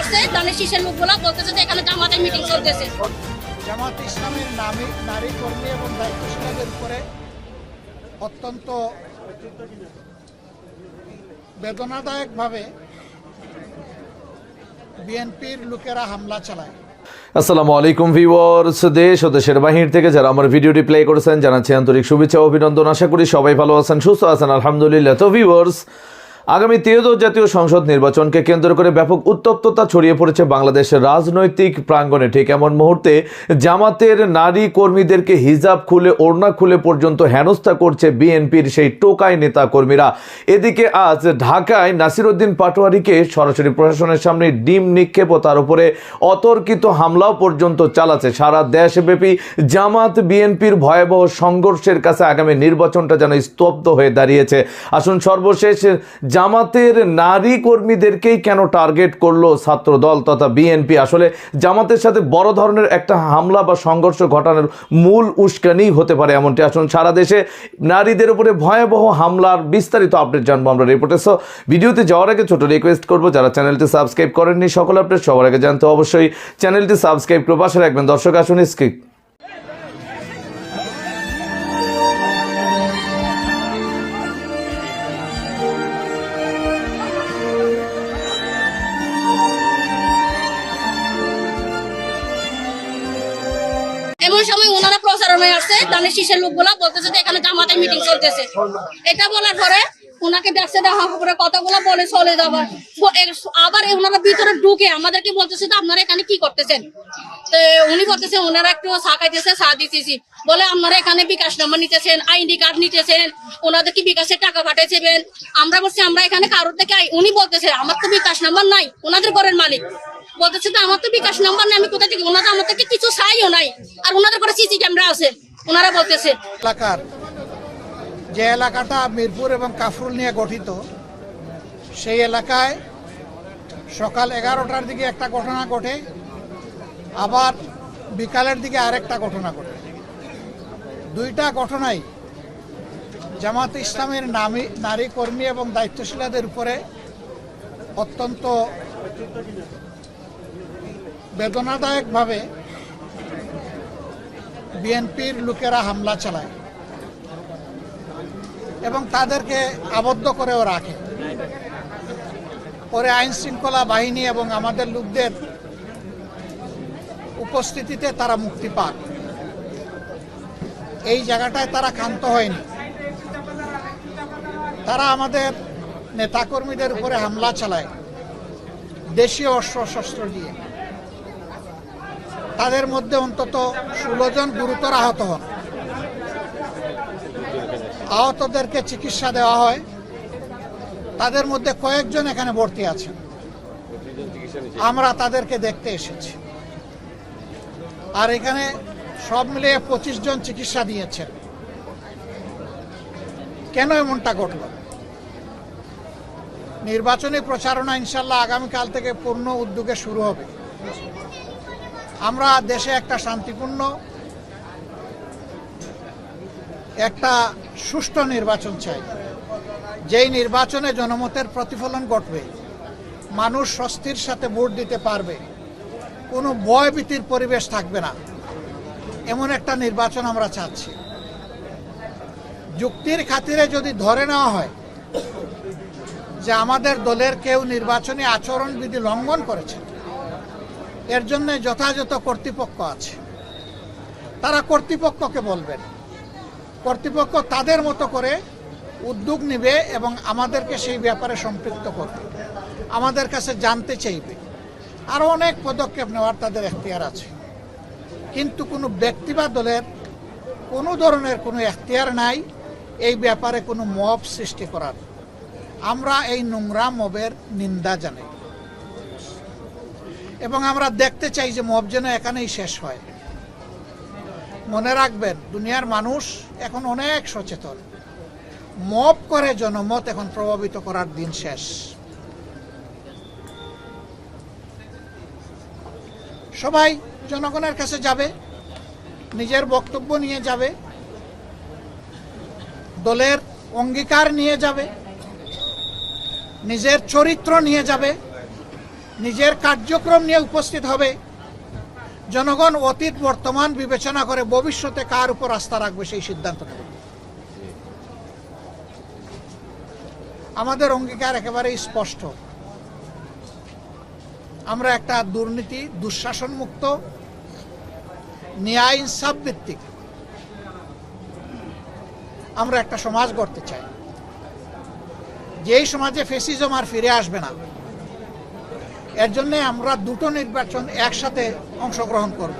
আসছে শীষের বলতেছে যে এখানে জামাতের মিটিং চলতেছে। জামাত ইসলামের নামে নারী কর্মী এবং দায়িত্বশীলদের উপরে অত্যন্ত বেদনাদায়কভাবে বিএনপির লোকেরা হামলা চালায়। আসসালামু আলাইকুম ভিউয়ার্স দেশ ও দেশের বাহির থেকে যারা আমার ভিডিওটি প্লে করেছেন জানাচ্ছি আন্তরিক শুভেচ্ছা ও অভিনন্দন। আশা করি সবাই ভালো আছেন সুস্থ আছেন আলহামদুলিল্লাহ। তো ভিউয়ার্স আগামী ত্রিয়োদশ জাতীয় সংসদ নির্বাচনকে কেন্দ্র করে ব্যাপক উত্তপ্ততা ছড়িয়ে পড়েছে বাংলাদেশের রাজনৈতিক প্রাঙ্গণে। ঠিক এমন মুহূর্তে জামাতের নারী কর্মীদেরকে হিজাব খুলে, ওড়না খুলে পর্যন্ত হেনস্থা করছে বিএনপির সেই টোকাই নেতা কর্মীরা এদিকে আজ ঢাকায় নাসিরউদ্দিন পাটোয়ারিকে সরাসরি প্রশাসনের সামনে ডিম নিক্ষেপ ও তার উপরে অতর্কিত হামলাও পর্যন্ত চালাচ্ছে। সারা দেশব্যাপী জামাত বিএনপির ভয়াবহ সংঘর্ষের কাছে আগামী নির্বাচনটা যেন স্তব্ধ হয়ে দাঁড়িয়েছে। আসুন সর্বশেষ জামাতের নারী কর্মীদেরকেই কেন টার্গেট করল ছাত্র দল তথা বিএনপি? আসলে জামাতের সাথে বড় ধরনের একটা হামলা বা সংঘর্ষ ঘটানোর মূল উস্কানি হতে পারে এমনটি। আসুন, সারা দেশে নারীদের উপরে ভয়াবহ হামলার বিস্তারিত আপডেট জানব আমরা রিপোর্টে। সো ভিডিওতে যাওয়ার আগে ছোট রিকোয়েস্ট করব, যারা চ্যানেলটি সাবস্ক্রাইব করেননি, সকল আপডেট সবার আগে জানতে অবশ্যই চ্যানেলটি সাবস্ক্রাইব করে পাশে রাখবেন। দর্শক, আসুন স্ক্রিপ্ট এমন সময় ওনারা প্রচারণায় আসছে, দানের শীষের লোকগুলা বলতেছে যে এখানে জামাতের মিটিং চলতেছে। এটা বলার পরে ওনাকে দেখছে, দেখা কথাগুলো বলে চলে যাবার আবার ওনারা ভিতরে ঢুকে আমাদেরকে বলতেছে যে আপনারা এখানে কি করতেছেন? উনি বলতেছে, ওনারা একটু চা খাইতেছে, চা দিতেছি। বলে, আপনারা এখানে বিকাশ নাম্বার নিতেছেন, আইডি কার্ড নিতেছেন, ওনাদের কি বিকাশের টাকা পাঠাইছেন? আমরা বলছি, আমরা এখানে কারোর থেকে উনি বলতেছে, আমার তো বিকাশ নাম্বার নাই, ওনাদের ঘরের মালিক। বলতেছে তো আমার তো বিকাশ নাম্বার নেই, আমি কোথা থেকে ওনাদের আমার থেকে কিছু চাইও নাই। আর ওনাদের ঘরে সিসি ক্যামেরা আছে। ওনারা বলতেছে, এলাকার, যে এলাকাটা মিরপুর এবং কাফরুল নিয়ে গঠিত, সেই এলাকায় সকাল এগারোটার দিকে একটা ঘটনা ঘটে, আবার বিকালের দিকে আরেকটা ঘটনা ঘটে। দুইটা ঘটনাই জামাত ইসলামের নামী, নারী কর্মী এবং দায়িত্বশীলদের উপরে অত্যন্ত বেদনাদায়কভাবে বিএনপির লোকেরা হামলা চালায় এবং তাদেরকে আবদ্ধ করেও রাখে। পরে আইন শৃঙ্খলা বাহিনী এবং আমাদের লোকদের উপস্থিতিতে তারা মুক্তি পান এই জায়গাটায় তারা ক্ষান্ত হয়নি। তারা আমাদের নেতাকর্মীদের উপরে হামলা চালায়, দেশীয় অস্ত্র শস্ত্র দিয়ে। তাদের মধ্যে অন্তত ষোলো জন গুরুতর আহত হন। আহতদেরকে চিকিৎসা দেওয়া হয়। তাদের মধ্যে কয়েকজন এখানে ভর্তি আছেন। আমরা তাদেরকে দেখতে এসেছি। আর এখানে সব মিলিয়ে পঁচিশ জন চিকিৎসা দিয়েছেন। কেন এমনটা ঘটল? নির্বাচনী প্রচারণা ইনশাল্লাহ আগামীকাল থেকে পূর্ণ উদ্যোগে শুরু হবে। আমরা দেশে একটা শান্তিপূর্ণ, একটা সুষ্ঠু নির্বাচন চাই। যেই নির্বাচনে জনমতের প্রতিফলন ঘটবে, মানুষ স্বস্তির সাথে ভোট দিতে পারবে, কোনো ভয়ভীতির পরিবেশ থাকবে না। এমন একটা নির্বাচন আমরা চাচ্ছি। যুক্তির খাতিরে যদি ধরে নেওয়া হয় যে আমাদের দলের কেউ নির্বাচনী আচরণবিধি লঙ্ঘন করেছে এর জন্য যথাযথ কর্তৃপক্ষ আছে। তারা কর্তৃপক্ষকে বলবেন। কর্তৃপক্ষ তাদের মতো করে উদ্যোগ নেবে এবং আমাদেরকে সেই ব্যাপারে সম্পৃক্ত করবে। আমাদের কাছে জানতে চাইবে। আরও অনেক পদক্ষেপ নেওয়ার তাদের এখতিয়ার আছে। কিন্তু কোনো ব্যক্তি বা দলের কোনো ধরনের কোনো এখতিয়ার নাই। এই ব্যাপারে কোনো মব সৃষ্টি করার। আমরা এই নোংরা মবের নিন্দা জানাই। এবং আমরা দেখতে চাই যে মব যেন এখানেই শেষ হয়। মনে রাখবেন, দুনিয়ার মানুষ এখন অনেক সচেতন। মব করে জনমত এখন প্রভাবিত করার দিন শেষ। সবাই জনগণের কাছে যাবে, নিজের বক্তব্য নিয়ে যাবে, দলের অঙ্গীকার নিয়ে যাবে, নিজের চরিত্র নিয়ে যাবে। নিজের কার্যক্রম নিয়ে উপস্থিত হবে। জনগণ অতীত, বর্তমান বিবেচনা করে ভবিষ্যতে কার উপর আস্থা রাখবে সেই সিদ্ধান্ত নেবে। আমাদের অঙ্গীকার একেবারেই স্পষ্ট। আমরা একটা দুর্নীতি দুঃশাসন মুক্ত ন্যায় ইনসাফ ভিত্তিক। আমরা একটা সমাজ গড়তে চাই। যেই সমাজে ফেসিজম আর ফিরে আসবে না এর জন্য আমরা দুটো নির্বাচন একসাথে অংশগ্রহণ করব।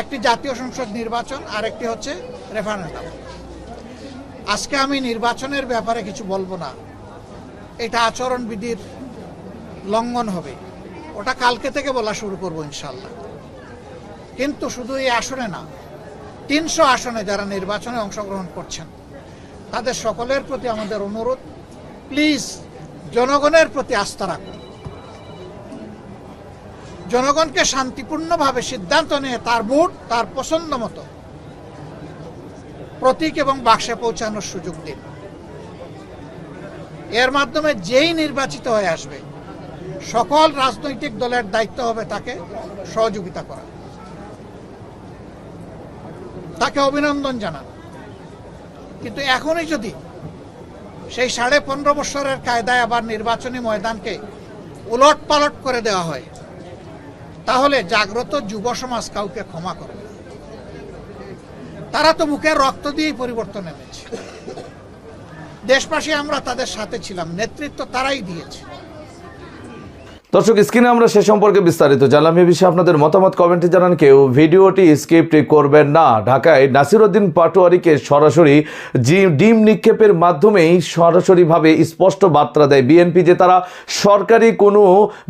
একটি জাতীয় সংসদ নির্বাচন আর একটি হচ্ছে রেফারেন্ডাম আজকে আমি নির্বাচনের ব্যাপারে কিছু বলব না। এটা আচরণবিধির লঙ্ঘন হবে। ওটা কালকে থেকে বলা শুরু করব ইনশাল্লাহ কিন্তু শুধু এই আসনে না, তিনশো আসনে যারা নির্বাচনে অংশগ্রহণ করছেন, তাদের সকলের প্রতি আমাদের অনুরোধ, প্লিজ জনগণের প্রতি আস্থা রাখুন। জনগণকে শান্তিপূর্ণভাবে সিদ্ধান্ত নিয়ে তার ভোট তার পছন্দ মতো প্রতীক এবং বাক্সে পৌঁছানোর সুযোগ দিন। এর মাধ্যমে যেই নির্বাচিত হয়ে আসবে, সকল রাজনৈতিক দলের দায়িত্ব হবে তাকে সহযোগিতা করা। তাকে অভিনন্দন জানান। কিন্তু এখনই যদি সেই সাড়ে পনেরো বছরের কায়দায় আবার নির্বাচনী ময়দানকে উলট পালট করে দেওয়া হয় তাহলে জাগ্রত যুব সমাজ কাউকে ক্ষমা করে। তারা তো মুখে রক্ত দিয়েই পরিবর্তন এনেছে। দেশবাসী আমরা তাদের সাথে ছিলাম, নেতৃত্ব তারাই দিয়েছে। দর্শক, স্ক্রিনে আমরা সে সম্পর্কে বিস্তারিত জানলাম। এ বিষয়ে আপনাদের মতামত, কমেন্টে জানান কেউ। ভিডিওটি স্ক্রিপ্ট করবেন না। ঢাকায় নাসিরউদ্দিন পাটোয়ারিকে সরাসরি ডিম নিক্ষেপের মাধ্যমেই সরাসরিভাবে স্পষ্ট বার্তা দেয় বিএনপি যে তারা সরকারি কোনো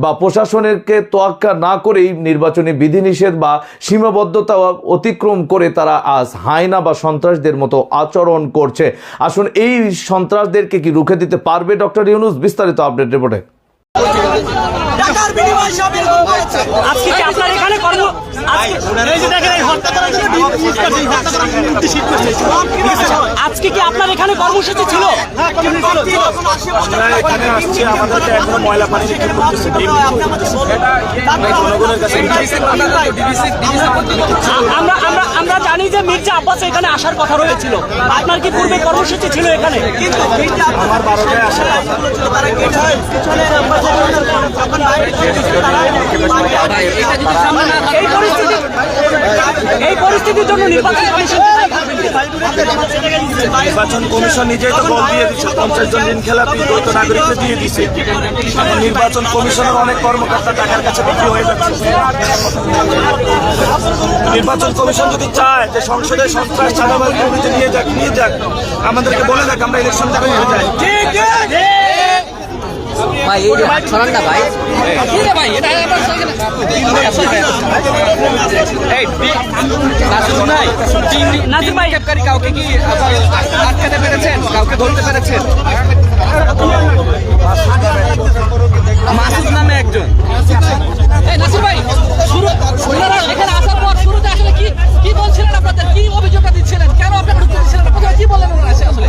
বা প্রশাসনেরকে তোয়াক্কা না করেই নির্বাচনী বিধিনিষেধ বা সীমাবদ্ধতা অতিক্রম করে তারা আজ হায়না বা সন্ত্রাসদের মতো আচরণ করছে। আসুন, এই সন্ত্রাসদেরকে কি রুখে দিতে পারবে ডক্টর ইউনুস? বিস্তারিত আপডেট রিপোর্টে। টাকার বিনিময়ে আজকে আপনার এখানে কর্ম আজকে- কি আপনার এখানে কর্মসূচি ছিল? হ্যাঁ আমরা এখানে আসছি আমাদেরকে এখনও ময়লা পানি আমরা আমরা আমরা জানি যে মির্জা আব্বাস এখানে আসার কথা রয়েছিল। আপনার কি পূর্বে কর্মসূচি ছিল এখানে? আমার বারোটায় আসে। এই এই পরিস্থিতির জন্য নির্বাচন কমিশন নির্বাচন কমিশন নিজেই তো বল দিয়ে দিচ্ছে পঞ্চাশ জন ঋণ খেলাপি দ্বৈত নাগরিককে দিয়ে দিছে। নির্বাচন কমিশনের অনেক কর্মকর্তা টাকার কাছে বিক্রি হয়ে যাচ্ছে। নির্বাচন কমিশন যদি চায় যে সংসদে সন্ত্রাস দুর্নীতি নিয়ে যাক নিয়ে যাক আমাদেরকে বলে দেখ আমরা ইলেকশন যাব হয়ে যাই। ভাই এই যে হাত ছড়ান না ভাই নাজির ভাই। কাউকে কি আটকাতে পেরেছেন? কাউকে ধরতে পেরেছেন? মাসুদ নামে একজন। এই নাসির ভাই শুরু এখানে আসার পর শুরুতে আসলে কি কি বলছিলেন আপনাদের? কি অভিযোগটা দিচ্ছিলেন? কেন আপনারা ঢুকতে দিচ্ছিলেন? কি বললেন আসলে?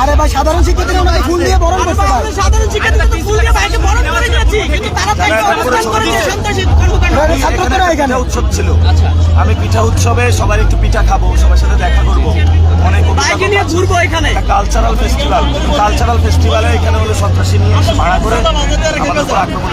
আরে ভাই সাধারণ শিক্ষার্থীরা ওনাকে ফুল দিয়ে বরণ করতে পারে। সাধারণ শিক্ষার্থীরা তো ফুল দিয়ে ভাইকে বরণ করে কিন্তু তারা অবস্থান করে দিয়ে সন্ত্রাসী কর্মকাণ্ড। ছাত্ররা এখানে উৎসব ছিল। আমি পিঠা উৎসবে সবার একটু পিঠা খাব সবার সাথে দেখা করব। অনেক বাইকে নিয়ে ঘুরবো এখানে। কালচারাল ফেস্টিভ্যাল কালচারাল ফেস্টিভ্যালে এখানে হলো সন্ত্রাসী নিয়ে ভাড়া করে আমাদের উপর আক্রমণ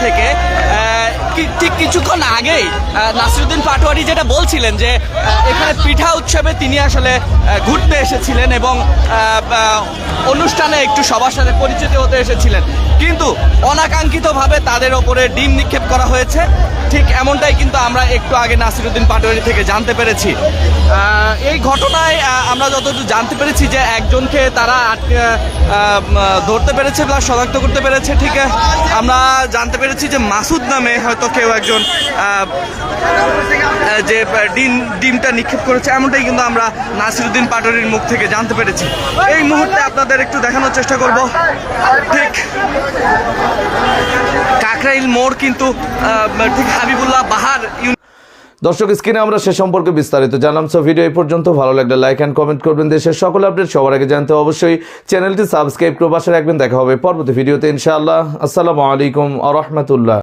থেকে আহ, কি- ঠিক কিছুক্ষণ আগেই নাসিরুদ্দিন পাটোয়ারি যেটা বলছিলেন যে এখানে পিঠা উৎসবে তিনি আসলে ঘুরতে এসেছিলেন এবং অনুষ্ঠানে একটু সবার সাথে পরিচিত হতে এসেছিলেন। কিন্তু অনাকাঙ্ক্ষিতভাবে তাদের ওপরে ডিম নিক্ষেপ করা হয়েছে। ঠিক এমনটাই কিন্তু আমরা একটু আগে নাসিরুদ্দিন পাটোয়ারি থেকে জানতে পেরেছি। এই ঘটনায় আমরা যতটুকু জানতে পেরেছি যে একজনকে তারা ধরতে পেরেছে বা শনাক্ত করতে পেরেছে, ঠিক আমরা জানতে পেরেছি যে মাসুদ নামে হয়তো কেউ একজন যে ডিম, ডিমটা নিক্ষেপ করেছে, এমনটাই কিন্তু আমরা নাসিরুদ্দিন পাটোয়ারির মুখ থেকে জানতে পেরেছি। এই মুহূর্তে আপনাদের একটু দেখানোর চেষ্টা করব। ঠিক কাকরাইল মোড় কিন্তু ঠিক হাবিবুল্লাহ বাহার দর্শক, স্ক্রিনে আমরা সে সম্পর্কে বিস্তারিত জানলাম। সো ভিডিও এই পর্যন্ত, ভালো লাগলে লাইক অ্যান্ড কমেন্ট করবেন। দেশের সকল আপডেট সবার আগে জানতে অবশ্যই চ্যানেলটি সাবস্ক্রাইব করে পাশে রাখবেন। দেখা হবে পরবর্তী ভিডিওতে ইনশাআল্লাহ। আসসালামু আলাইকুম আ রহমতুল্লাহ।